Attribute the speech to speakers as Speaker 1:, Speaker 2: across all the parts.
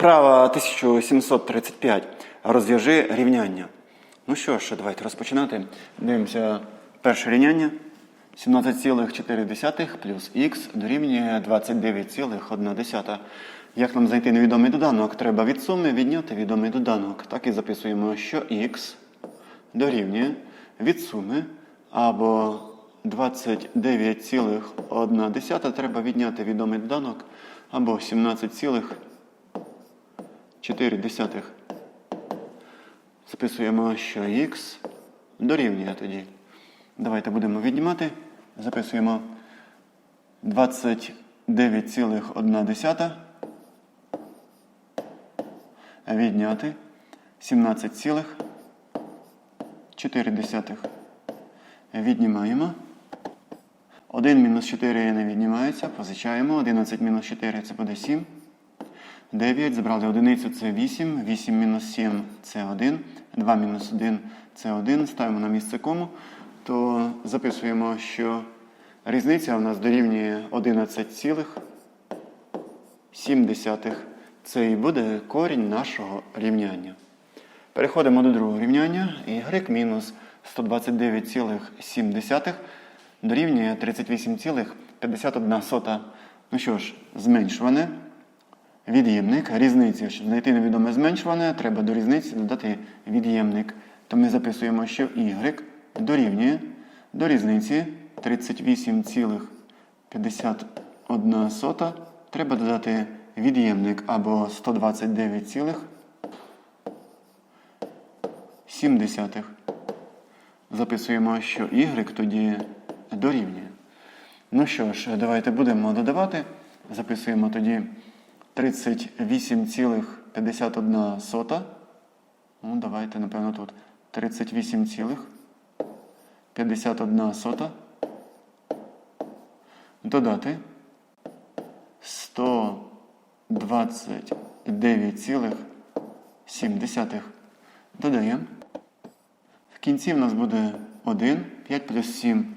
Speaker 1: Вправа 1735. Розв'яжи рівняння. Ну що ж, давайте розпочинати. Дивимося перше рівняння. 17,4 плюс х дорівнює 29,1. Як нам знайти невідомий доданок? Треба від суми відняти відомий доданок. Так і записуємо, що х дорівнює від суми або 29,1 треба відняти відомий доданок або 17,4. Записуємо, що х дорівнює тоді. Давайте будемо віднімати. Записуємо 29,1 відняти 17,4. Віднімаємо. 1 мінус 4 не віднімається, позичаємо. 11 мінус 4 це буде 7. 9. Забрали одиницю це 8. 8 мінус 7 це 1. 2 мінус 1 це 1. Ставимо на місце кому. То записуємо, що різниця у нас дорівнює 11,7. Це і буде корінь нашого рівняння. Переходимо до другого рівняння. Y мінус 129,7 дорівнює 38,51. Ну що ж, зменшуване. Від'ємник. Різниця. Щоб знайти невідоме зменшуване, треба до різниці додати від'ємник. То ми записуємо, що y дорівнює до різниці 38,51. Треба додати від'ємник або 129,7. Записуємо, що y тоді дорівнює. Ну що ж, давайте будемо додавати. Записуємо тоді 38,51. Ну, давайте, напевно, тут 38,51. Додати 129,7. Додаємо. В кінці в нас буде 1, 5 плюс 7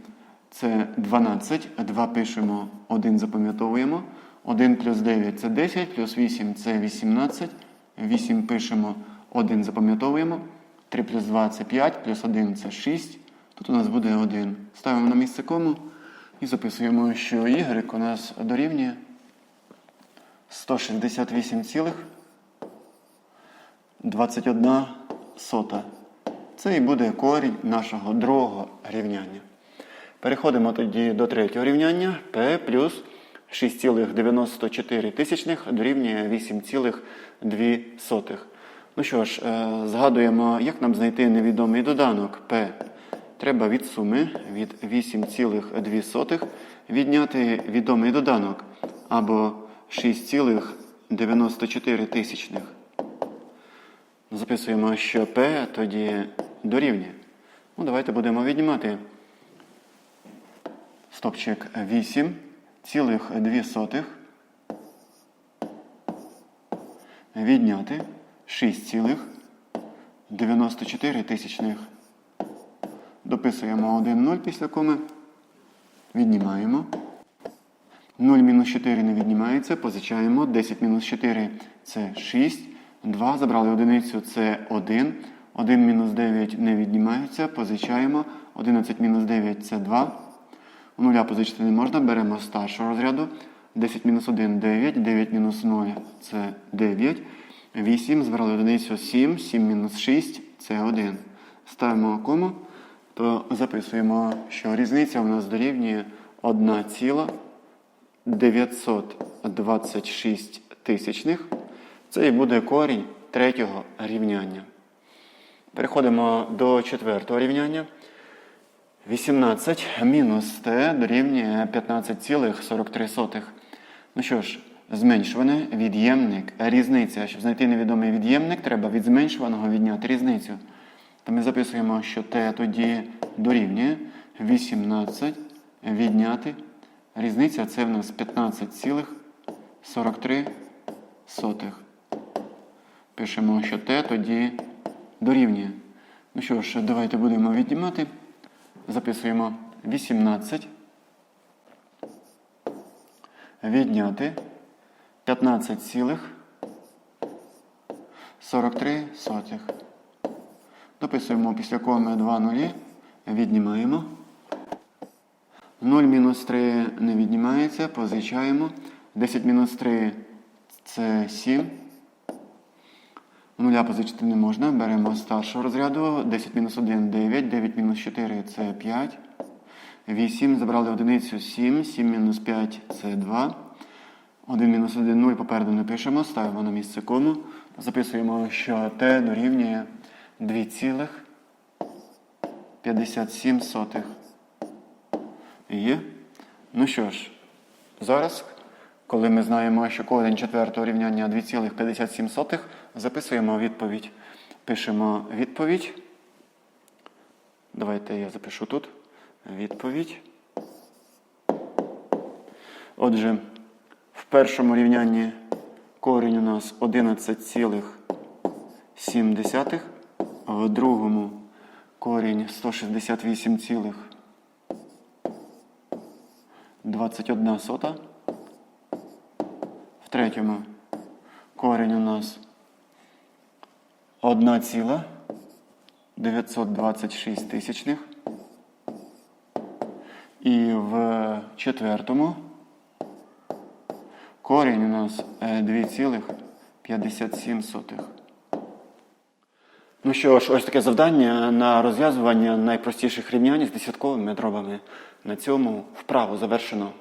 Speaker 1: це 12. 2 пишемо, 1 запам'ятовуємо. 1 плюс 9 це 10, плюс 8 це 18. 8 пишемо, 1 запам'ятовуємо. 3 плюс 2 це 5, плюс 1 це 6. Тут у нас буде 1. Ставимо на місце кому і записуємо, що y у нас дорівнює 168,21 сота. Це і буде корінь нашого другого рівняння. Переходимо тоді до третього рівняння. P плюс 6,94 дорівнює 8,2. Ну що ж, е, згадуємо, як нам знайти невідомий доданок P. Треба від суми від 8,2 відняти відомий доданок або 6,94 тисячних. Записуємо, що P тоді дорівнює. Ну, давайте будемо віднімати стопчик 8 цілих 2 сотих відняти 6 цілих 94 тисячних. Дописуємо 1 0 після коми. Віднімаємо. 0 мінус 4 не віднімається, позичаємо. 10 мінус 4 це 6. 2 забрали одиницю це 1. 1 мінус 9 не віднімається, позичаємо. 11 мінус 9 це 2. У нуля позичити не можна, беремо старшого розряду. 10 мінус 1 9, 9 мінус 0 це 9. 8, збирали одиницю 7, 7 мінус 6 це 1. Ставимо кому, то записуємо, що різниця у нас дорівнює 1,926 тисячних. Це і буде корінь третього рівняння. Переходимо до четвертого рівняння. 18 мінус t дорівнює 15,43. Ну що ж, зменшуване від'ємник, різниця. Щоб знайти невідомий від'ємник, треба від зменшуваного відняти різницю. То ми записуємо, що t тоді дорівнює 18 відняти. Різниця це в нас 15,43. Пишемо, що t тоді дорівнює. Ну що ж, давайте будемо віднімати. Записуємо 18. Відняти 15 цілих 43 сотих. Дописуємо після коми 2 нулі, віднімаємо. 0 мінус 3 не віднімається, позичаємо. 10 мінус 3 це 7. Нуля позичити не можна. Беремо старшого розряду. 10 мінус 1 9, 9 мінус 4 це 5. 8. Забрали одиницю 7, 7 мінус 5 це 2. 1 мінус 1 0 попереду не пишемо, ставимо на місце кому. Записуємо, що t дорівнює 2,57 сотих. Є. Ну що ж, зараз, коли ми знаємо, що корінь четвертого рівняння 2,57, записуємо відповідь. Пишемо відповідь. Давайте я запишу тут. Відповідь. Отже, в першому рівнянні корінь у нас 11,7, в другому корінь 168,21 сота. Третьому корінь у нас 1,926 тисячних. І в четвертому корінь у нас е, 2,57. Ну що ж, ось таке завдання на розв'язування найпростіших рівнянь з десятковими дробами. На цьому вправу завершено.